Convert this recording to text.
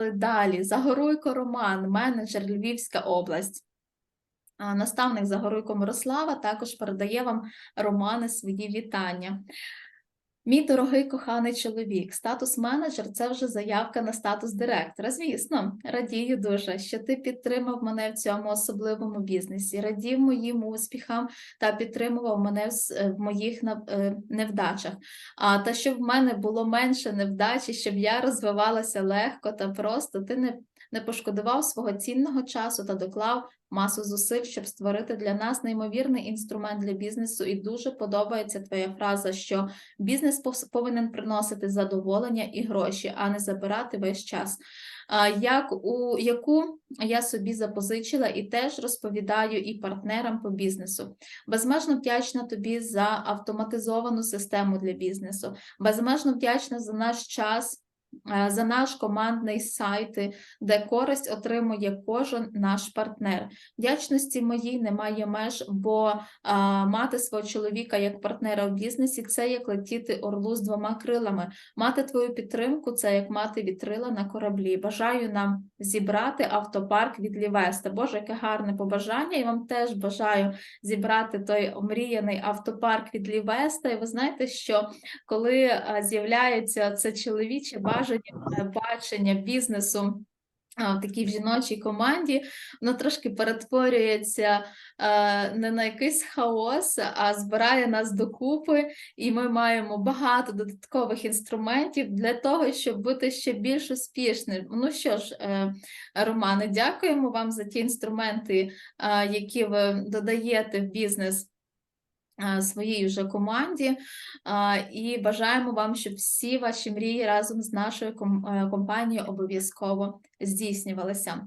Далі Загоруйко Роман, менеджер Львівська область. Наставник Загоруйко Мирослава також передає вам Романе свої вітання. Мій дорогий коханий чоловік, статус менеджер це вже заявка на статус директора. Звісно, радію дуже, що ти підтримав мене в цьому особливому бізнесі, радів моїм успіхам та підтримував мене в в моїх е, невдачах. А та щоб в мене було менше невдачі, щоб я розвивалася легко та просто. Ти не, не пошкодував свого цінного часу та доклав масу зусиль, щоб створити для нас неймовірний інструмент для бізнесу. І дуже подобається твоя фраза, що бізнес пос- повинен приносити задоволення і гроші, а не забирати весь час. Як у яку я собі запозичила і теж розповідаю і партнерам по бізнесу. Безмежно вдячна тобі за автоматизовану систему для бізнесу, безмежно вдячна за наш час. Е, За наш командний сайт, де користь отримує кожен наш партнер. Вдячності моїй немає меж, бо а, мати свого чоловіка як партнера в бізнесі це як летіти орлу з двома крилами. Мати твою підтримку це як мати вітрила на кораблі. Бажаю нам зібрати автопарк від Лівеста. Боже, яке гарне побажання. І вам теж бажаю зібрати той омріяний автопарк від Лівеста. І ви знаєте, що коли з'являється це чоловіче бажання, е, бачення бізнесу. В такій жіночій команді воно трошки перетворюється е, не на якийсь хаос, а збирає нас докупи, і ми маємо багато додаткових інструментів для того, щоб бути ще більш успішним. Ну що ж, е, Романе, дякуємо вам за ті інструменти, е, які ви додаєте в бізнес. Своїй вже команді і бажаємо вам, щоб всі ваші мрії разом з нашою е, компанією обов'язково здійснювалися.